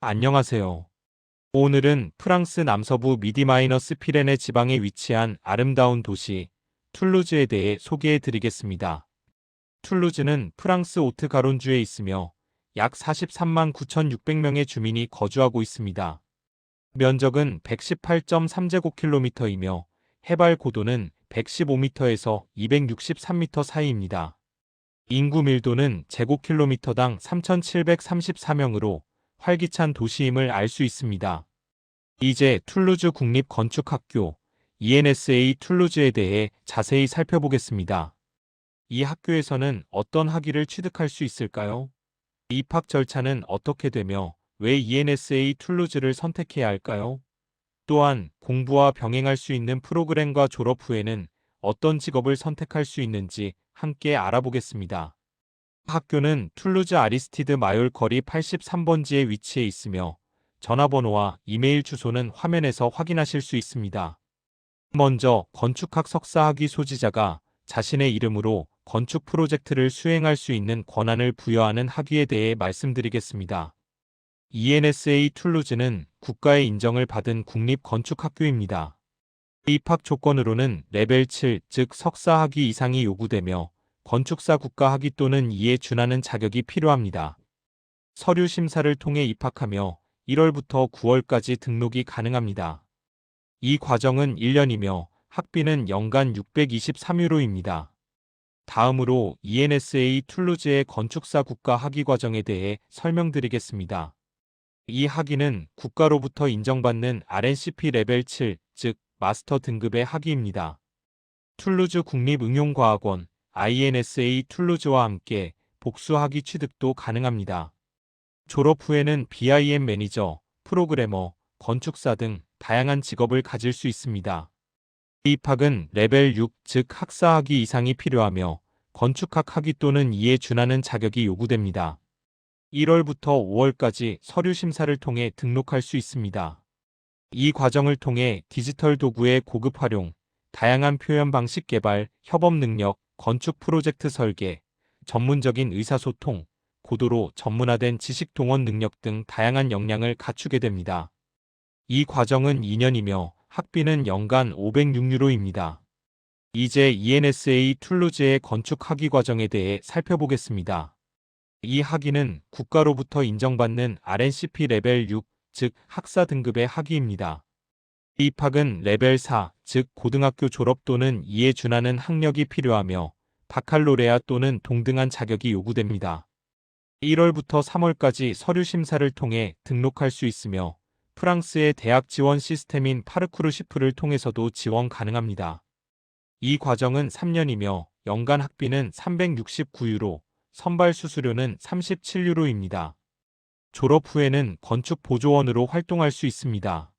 안녕하세요. 오늘은 프랑스 남서부 미디마이너스 피레네 지방에 위치한 아름다운 도시 툴루즈에 대해 소개해 드리겠습니다. 툴루즈는 프랑스 오트가론주에 있으며 약 43만 9,600명의 주민이 거주하고 있습니다. 면적은 118.3제곱킬로미터이며 해발 고도는 115m에서 263m 사이입니다. 인구 밀도는 제곱킬로미터당 3,734명으로 활기찬 도시임을 알 수 있습니다. 이제 툴루즈 국립건축학교 ENSA 툴루즈에 대해 자세히 살펴보겠습니다. 이 학교에서는 어떤 학위를 취득할 수 있을까요? 입학 절차는 어떻게 되며 왜 ENSA 툴루즈를 선택해야 할까요? 또한 공부와 병행할 수 있는 프로그램과 졸업 후에는 어떤 직업을 선택할 수 있는지 함께 알아보겠습니다. 학교는 툴루즈 아리스티드 마요르 거리 83번지에 위치해 있으며 전화번호와 이메일 주소는 화면에서 확인하실 수 있습니다. 먼저 건축학 석사 학위 소지자가 자신의 이름으로 건축 프로젝트를 수행할 수 있는 권한을 부여하는 학위에 대해 말씀드리겠습니다. ENSA 툴루즈는 국가의 인정을 받은 국립건축학교입니다. 입학 조건으로는 레벨 7, 즉 석사 학위 이상이 요구되며 건축사 국가 학위 또는 이에 준하는 자격이 필요합니다. 서류 심사를 통해 입학하며 1월부터 9월까지 등록이 가능합니다. 이 과정은 1년이며 학비는 연간 623유로입니다. 다음으로 ENSA 툴루즈의 건축사 국가 학위 과정에 대해 설명드리겠습니다. 이 학위는 국가로부터 인정받는 RNCP 레벨 7, 즉 마스터 등급의 학위입니다. 툴루즈 국립응용과학원 INSA 툴루즈와 함께 복수 학위 취득도 가능합니다. 졸업 후에는 BIM 매니저, 프로그래머, 건축사 등 다양한 직업을 가질 수 있습니다. 입학은 레벨 6, 즉 학사 학위 이상이 필요하며 건축학 학위 또는 이에 준하는 자격이 요구됩니다. 1월부터 5월까지 서류 심사를 통해 등록할 수 있습니다. 이 과정을 통해 디지털 도구의 고급 활용, 다양한 표현 방식 개발, 협업 능력, 건축 프로젝트 설계, 전문적인 의사소통, 고도로 전문화된 지식 동원 능력 등 다양한 역량을 갖추게 됩니다. 이 과정은 2년이며 학비는 연간 506유로입니다. 이제 ENSA 툴루즈의 건축 학위 과정에 대해 살펴보겠습니다. 이 학위는 국가로부터 인정받는 RNCP 레벨 6, 즉 학사 등급의 학위입니다. 입학은 레벨 4, 즉 고등학교 졸업 또는 이에 준하는 학력이 필요하며 바칼로레아 또는 동등한 자격이 요구됩니다. 1월부터 3월까지 서류 심사를 통해 등록할 수 있으며 프랑스의 대학 지원 시스템인 파르쿠르 시프를 통해서도 지원 가능합니다. 이 과정은 3년이며 연간 학비는 369유로, 선발 수수료는 37유로입니다. 졸업 후에는 건축 보조원으로 활동할 수 있습니다.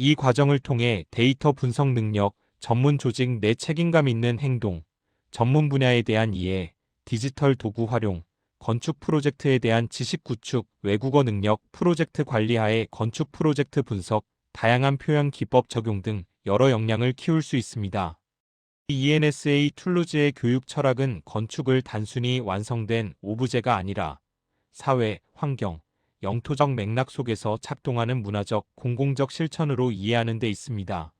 이 과정을 통해 데이터 분석 능력, 전문 조직 내 책임감 있는 행동, 전문 분야에 대한 이해, 디지털 도구 활용, 건축 프로젝트에 대한 지식 구축, 외국어 능력, 프로젝트 관리하에 건축 프로젝트 분석, 다양한 표현 기법 적용 등 여러 역량을 키울 수 있습니다. ENSA 툴루즈의 교육 철학은 건축을 단순히 완성된 오브제가 아니라 사회, 환경, 영토적 맥락 속에서 작동하는 문화적, 공공적 실천으로 이해하는 데 있습니다.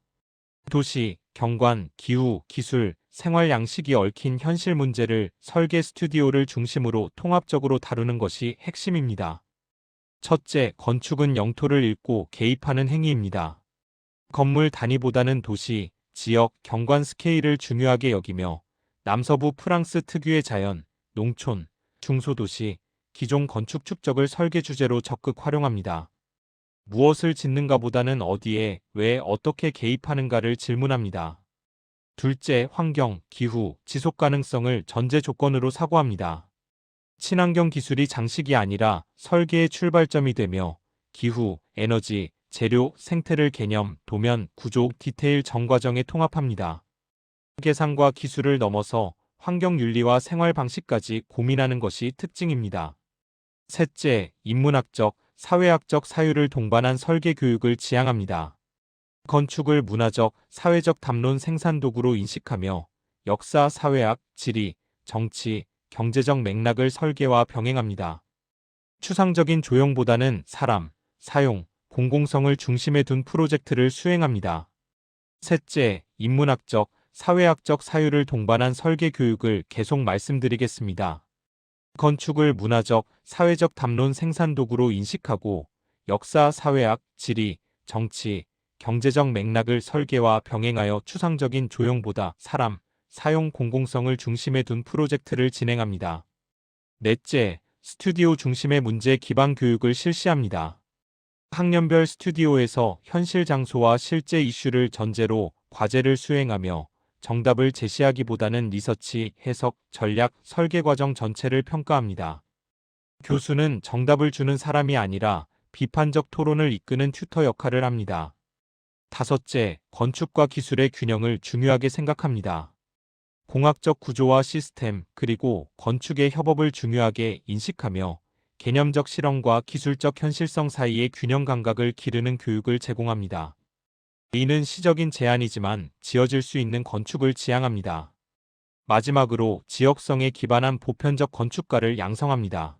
도시, 경관, 기후, 기술, 생활 양식이 얽힌 현실 문제를 설계 스튜디오를 중심으로 통합적으로 다루는 것이 핵심입니다. 첫째, 건축은 영토를 읽고 개입하는 행위입니다. 건물 단위보다는 도시, 지역, 경관 스케일을 중요하게 여기며 남서부 프랑스 특유의 자연, 농촌, 중소도시, 기존 건축 축적을 설계 주제로 적극 활용합니다. 무엇을 짓는가 보다는 어디에, 왜, 어떻게 개입하는가를 질문합니다. 둘째, 환경, 기후, 지속 가능성을 전제 조건으로 사고합니다. 친환경 기술이 장식이 아니라 설계의 출발점이 되며 기후, 에너지, 재료, 생태를 개념, 도면, 구조, 디테일 전 과정에 통합합니다. 계산과 기술을 넘어서 환경 윤리와 생활 방식까지 고민하는 것이 특징입니다. 셋째, 인문학적, 사회학적 사유를 동반한 설계 교육을 지향합니다. 건축을 문화적, 사회적 담론 생산 도구로 인식하며 역사, 사회학, 지리, 정치, 경제적 맥락을 설계와 병행합니다. 추상적인 조형보다는 사람, 사용, 공공성을 중심에 둔 프로젝트를 수행합니다. 셋째, 인문학적, 사회학적 사유를 동반한 설계 교육을 계속 말씀드리겠습니다. 건축을 문화적, 사회적 담론 생산 도구로 인식하고 역사, 사회학, 지리, 정치, 경제적 맥락을 설계와 병행하여 추상적인 조형보다 사람, 사용 공공성을 중심에 둔 프로젝트를 진행합니다. 넷째, 스튜디오 중심의 문제 기반 교육을 실시합니다. 학년별 스튜디오에서 현실 장소와 실제 이슈를 전제로 과제를 수행하며 정답을 제시하기보다는 리서치, 해석, 전략, 설계 과정 전체를 평가합니다. 교수는 정답을 주는 사람이 아니라 비판적 토론을 이끄는 튜터 역할을 합니다. 다섯째, 건축과 기술의 균형을 중요하게 생각합니다. 공학적 구조와 시스템, 그리고 건축의 협업을 중요하게 인식하며 개념적 실험과 기술적 현실성 사이의 균형 감각을 기르는 교육을 제공합니다. 이는 시적인 제안이지만 지어질 수 있는 건축을 지향합니다. 마지막으로 지역성에 기반한 보편적 건축가를 양성합니다.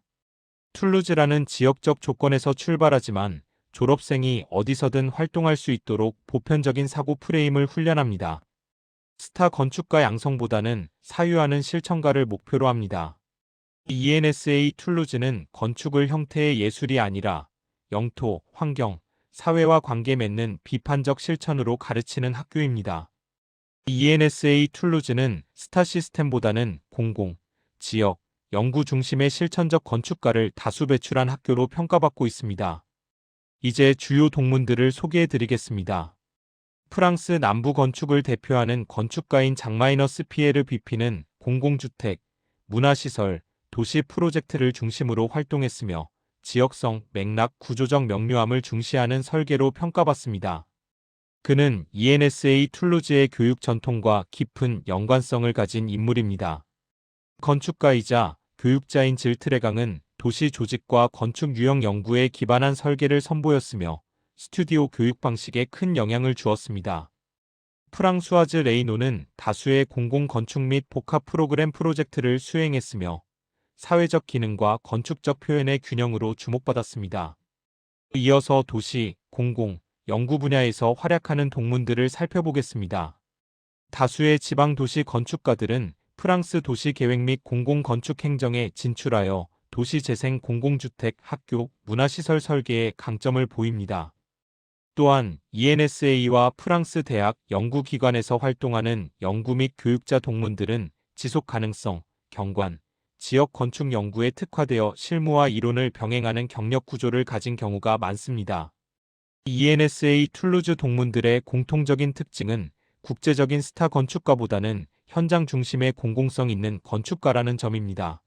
툴루즈라는 지역적 조건에서 출발하지만 졸업생이 어디서든 활동할 수 있도록 보편적인 사고 프레임을 훈련합니다. 스타 건축가 양성보다는 사유하는 실천가를 목표로 합니다. ENSA 툴루즈는 건축을 형태의 예술이 아니라 영토, 환경, 사회와 관계 맺는 비판적 실천으로 가르치는 학교입니다. ENSA 툴루즈는 스타 시스템보다는 공공, 지역, 연구 중심의 실천적 건축가를 다수 배출한 학교로 평가받고 있습니다. 이제 주요 동문들을 소개해 드리겠습니다. 프랑스 남부 건축을 대표하는 건축가인 장마이너스 피에르 비피는 공공주택, 문화시설, 도시 프로젝트를 중심으로 활동했으며 지역성, 맥락, 구조적 명료함을 중시하는 설계로 평가받습니다. 그는 ENSA 툴루즈의 교육 전통과 깊은 연관성을 가진 인물입니다. 건축가이자 교육자인 질트레강은 도시 조직과 건축 유형 연구에 기반한 설계를 선보였으며 스튜디오 교육 방식에 큰 영향을 주었습니다. 프랑수아즈 레이노는 다수의 공공 건축 및 복합 프로그램 프로젝트를 수행했으며 사회적 기능과 건축적 표현의 균형으로 주목받았습니다. 이어서 도시, 공공, 연구 분야에서 활약하는 동문들을 살펴보겠습니다. 다수의 지방 도시 건축가들은 프랑스 도시 계획 및 공공 건축 행정에 진출하여 도시 재생 공공주택, 학교, 문화시설 설계에 강점을 보입니다. 또한 ENSA와 프랑스 대학 연구기관에서 활동하는 연구 및 교육자 동문들은 지속 가능성, 경관, 지역 건축 연구에 특화되어 실무와 이론을 병행하는 경력 구조를 가진 경우가 많습니다. ENSA 툴루즈 동문들의 공통적인 특징은 국제적인 스타 건축가보다는 현장 중심의 공공성 있는 건축가라는 점입니다.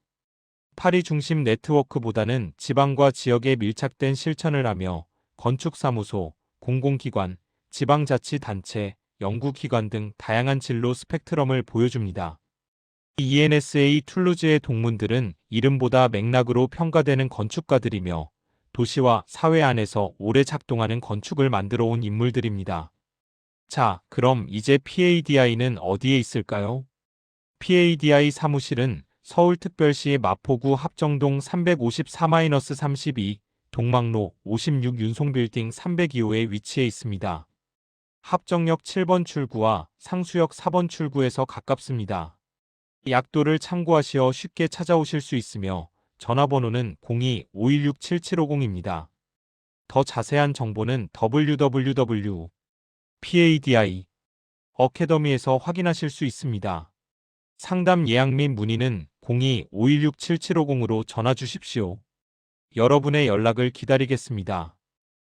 파리 중심 네트워크보다는 지방과 지역에 밀착된 실천을 하며 건축사무소, 공공기관, 지방자치단체, 연구기관 등 다양한 진로 스펙트럼을 보여줍니다. ENSA 툴루즈의 동문들은 이름보다 맥락으로 평가되는 건축가들이며 도시와 사회 안에서 오래 작동하는 건축을 만들어 온 인물들입니다. 자, 그럼 이제 PADI는 어디에 있을까요? PADI 사무실은 서울특별시 마포구 합정동 354-32 동막로 56 윤송빌딩 302호에 위치해 있습니다. 합정역 7번 출구와 상수역 4번 출구에서 가깝습니다. 약도를 참고하시어 쉽게 찾아오실 수 있으며 전화번호는 02-516-7750입니다. 더 자세한 정보는 www.padi 어캐더미에서 확인하실 수 있습니다. 상담 예약 및 문의는 02-516-7750으로 전화 주십시오. 여러분의 연락을 기다리겠습니다.